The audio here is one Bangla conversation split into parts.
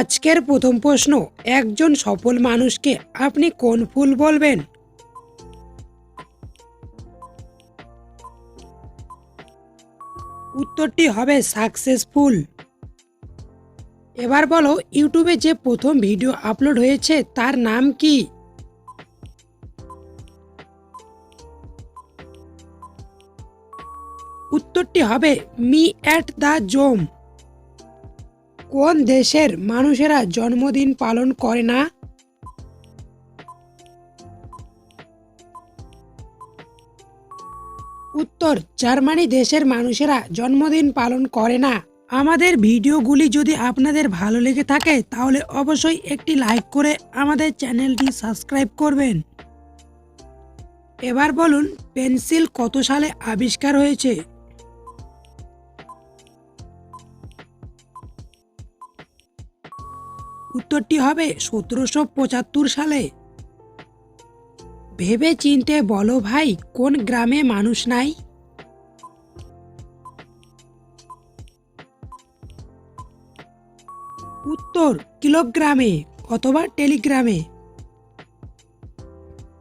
আজকের প্রথম প্রশ্ন, একজন সফল মানুষকে আপনি কোন ফুল বলবেন? উত্তরটি হবে সাকসেসফুল। এবার বলো, ইউটিউবে যে প্রথম ভিডিও আপলোড হয়েছে, তার নাম কি? উত্তরটি হবে মি অ্যাট দ্য জোম। কোন দেশের মানুষেরা জন্মদিন পালন করে না? উত্তর, জার্মানি দেশের মানুষেরা জন্মদিন পালন করে না। আমাদের ভিডিওগুলি যদি আপনাদের ভালো লেগে থাকে, তাহলে অবশ্যই একটি লাইক করে আমাদের চ্যানেলটি সাবস্ক্রাইব করবেন। এবার বলুন, পেন্সিল কত সালে আবিষ্কার হয়েছে? উত্তরটি হবে সতেরোশো পঁচাত্তর সালে। ভেবে চিনতে বলো ভাই, কোন গ্রামে মানুষ নাই? উত্তর, কিলোগ্রামে, অথবা টেলিগ্রামে।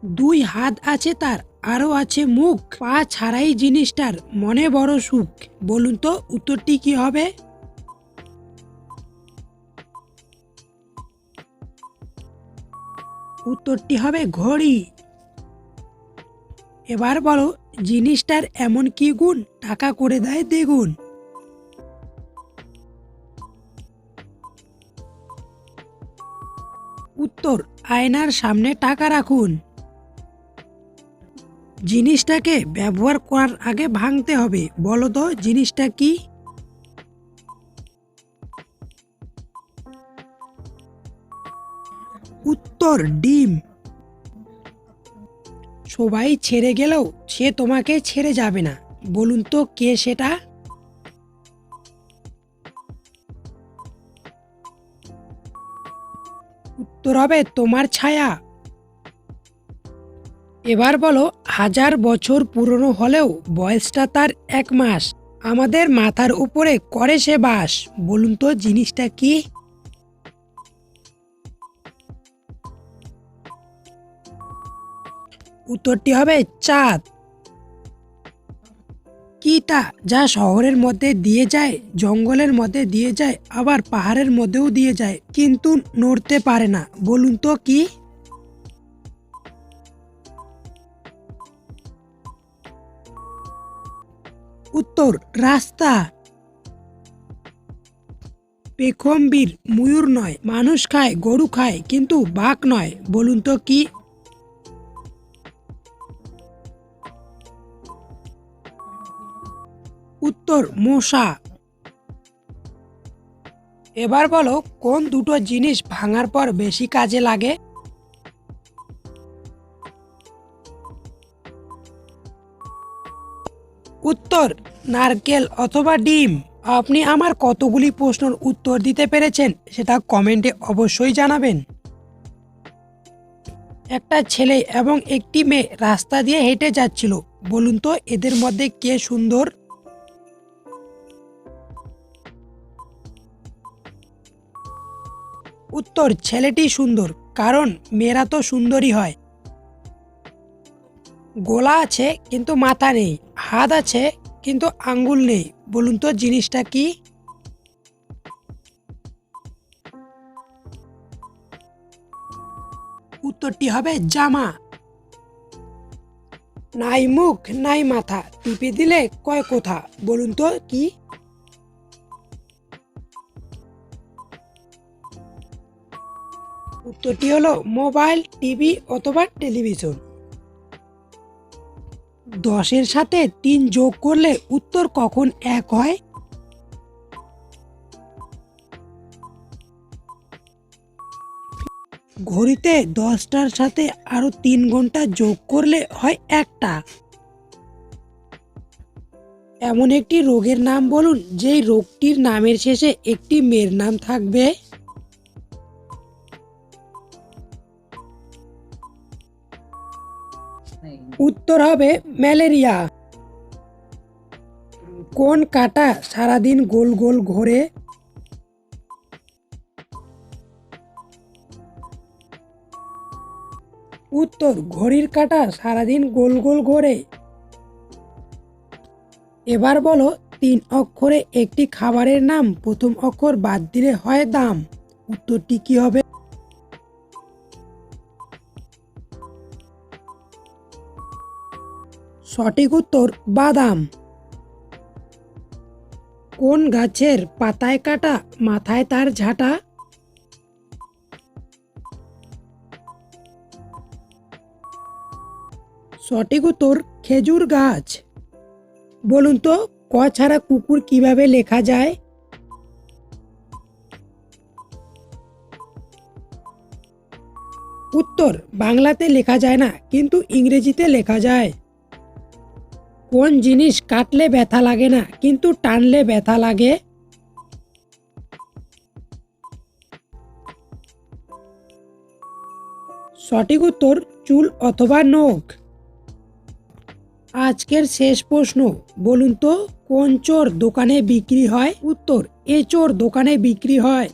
দুই হাত আছে তার, আরও আছে মুখ। পা ছাড়াই জিনিসটার, মনে বড় সুখ। বলুন তো, উত্তরটি কি হবে? উত্তরটি হবে ঘড়ি। এবার বলো, জিনিসটার এমন কি গুণ? টাকা করে দেয় দ্বিগুণ। উত্তর, আয়নার সামনে টাকা রাখুন। জিনিসটাকে ব্যবহার করার আগে ভাঙতে হবে। বলো তো, জিনিসটা কি? উত্তর ডিম। সবাই ছেড়ে গেলেও সে তোমাকে ছেড়ে যাবে না। বলুন তো কে সেটা? উত্তর হবে তোমার ছায়া। এবার বলো, হাজার বছর পুরনো হলেও বয়সটা তার এক মাস। আমাদের মাথার উপরে করে সে বাস। বলুন তো জিনিসটা কি? উত্তরটি হবে চাঁদ। কি তা? যা শহরের মধ্যে দিয়ে যায়, জঙ্গলের মধ্যে দিয়ে যায়, আবার পাহাড়ের মধ্যেও দিয়ে যায়, কিন্তু নড়তে পারে না। বলুন তো কি? উত্তর, রাস্তা। পেখমবীর ময়ূর নয়, মানুষ খায়, গরু খায়, কিন্তু বাঘ নয়। বলুন তো কি? উত্তর মশা। এবার বলো, কোন দুটো জিনিস ভাঙার পর বেশি কাজে লাগে? উত্তর, নারকেল অথবা ডিম। আপনি আমার কতগুলি প্রশ্নের উত্তর দিতে পেরেছেন সেটা কমেন্টে অবশ্যই জানাবেন। একটা ছেলে এবং একটি মেয়ে রাস্তা দিয়ে হেঁটে যাচ্ছিল। বলুন তো, এদের মধ্যে কে সুন্দর? উত্তর, ছেলেটি সুন্দর, কারণ মেয়েরা তো সুন্দরী হয়। গোলা আছে, কিন্তু মাথা নেই, হাত আছে, কিন্তু আঙ্গুল নেই, বলুন তো জিনিসটা কি? উত্তরটি হবে জামা। নাই মুখ, নাই মাথা, টিপে দিলে কয় কোথা, বলুন তো কি? উত্তরটি হলো মোবাইল, টিভি অথবা টেলিভিশন। দশের সাথে তিন যোগ করলে উত্তর কখন এক হয়? ঘড়িতে দশটার সাথে আরও তিন ঘণ্টা যোগ করলে হয় একটা। এমন একটি রোগের নাম বলুন, যেই রোগটির নামের শেষে একটি মেয়ের নাম থাকবে। উত্তর হবে ম্যালেরিয়া। কোন কাটা সারাদিন গোল গোল ঘোরে? উত্তর, ঘড়ির কাটা সারাদিন গোল গোল ঘোরে। এবার বলো, তিন অক্ষরে একটি খাবারের নাম প্রথম অক্ষর বাদ দিলে হয় দাম। উত্তরটি কি হবে? সঠিক উত্তর, বাদাম। কোন গাছের পাতায় কাটা, মাথায় তার ঝাঁটা? সঠিক উত্তর, খেজুর গাছ। বলুন তো, ক ছাড়া কুকুর কীভাবে লেখা যায়? উত্তর, বাংলাতে লেখা যায় না, কিন্তু ইংরেজিতে লেখা যায়। কোন জিনিস কাটলে ব্যথা লাগে না, কিন্তু টানলে ব্যথা লাগে? সঠিক উত্তর, চুল অথবা নখ। আজকের শেষ প্রশ্ন, বলুন তো, কোন চোর দোকানে বিক্রি হয়? উত্তর, এ চোর দোকানে বিক্রি হয়।